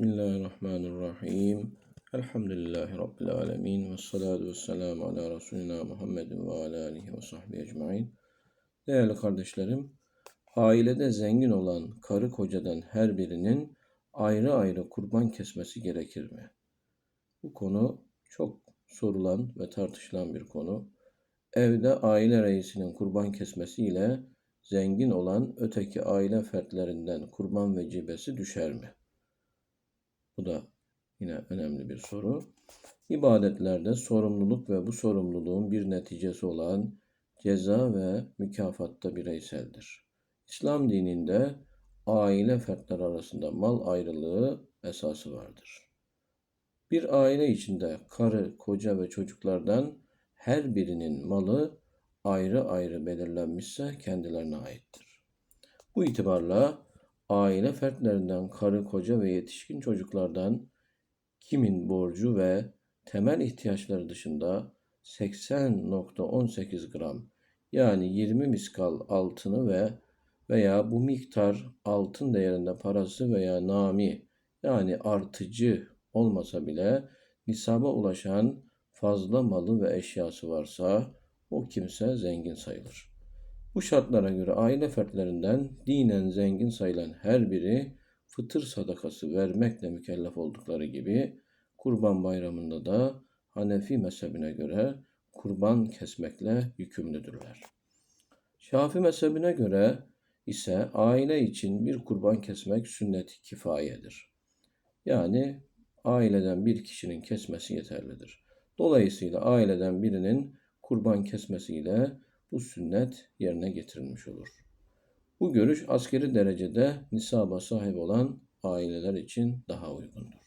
Bismillahirrahmanirrahim. Elhamdülillahi Rabbil alemin. Ve salatu ve selamu ala Resulina Muhammedin ve ala alihi ve sahbihi ecmain. Değerli kardeşlerim, ailede zengin olan karı kocadan her birinin ayrı ayrı kurban kesmesi gerekir mi? Bu konu çok sorulan ve tartışılan bir konu. Evde aile reisinin kurban kesmesiyle zengin olan öteki aile fertlerinden kurban vecibesi düşer mi? Bu da yine önemli bir soru. İbadetlerde sorumluluk ve bu sorumluluğun bir neticesi olan ceza ve mükafatta bireyseldir. İslam dininde aile fertleri arasında mal ayrılığı esası vardır. Bir aile içinde karı, koca ve çocuklardan her birinin malı ayrı ayrı belirlenmişse kendilerine aittir. Bu itibarla aile fertlerinden karı, koca ve yetişkin çocuklardan kimin borcu ve temel ihtiyaçları dışında 80.18 gram yani 20 miskal altını ve veya bu miktar altın değerinde parası veya nami yani artıcı olmasa bile nisaba ulaşan fazla malı ve eşyası varsa o kimse zengin sayılır. Bu şartlara göre aile fertlerinden dinen zengin sayılan her biri fıtır sadakası vermekle mükellef oldukları gibi Kurban Bayramı'nda da Hanefi mezhebine göre kurban kesmekle yükümlüdürler. Şafi mezhebine göre ise aile için bir kurban kesmek sünnet kifayedir. Yani aileden bir kişinin kesmesi yeterlidir. Dolayısıyla aileden birinin kurban kesmesiyle bu sünnet yerine getirilmiş olur. Bu görüş askeri derecede nisaba sahip olan aileler için daha uygun.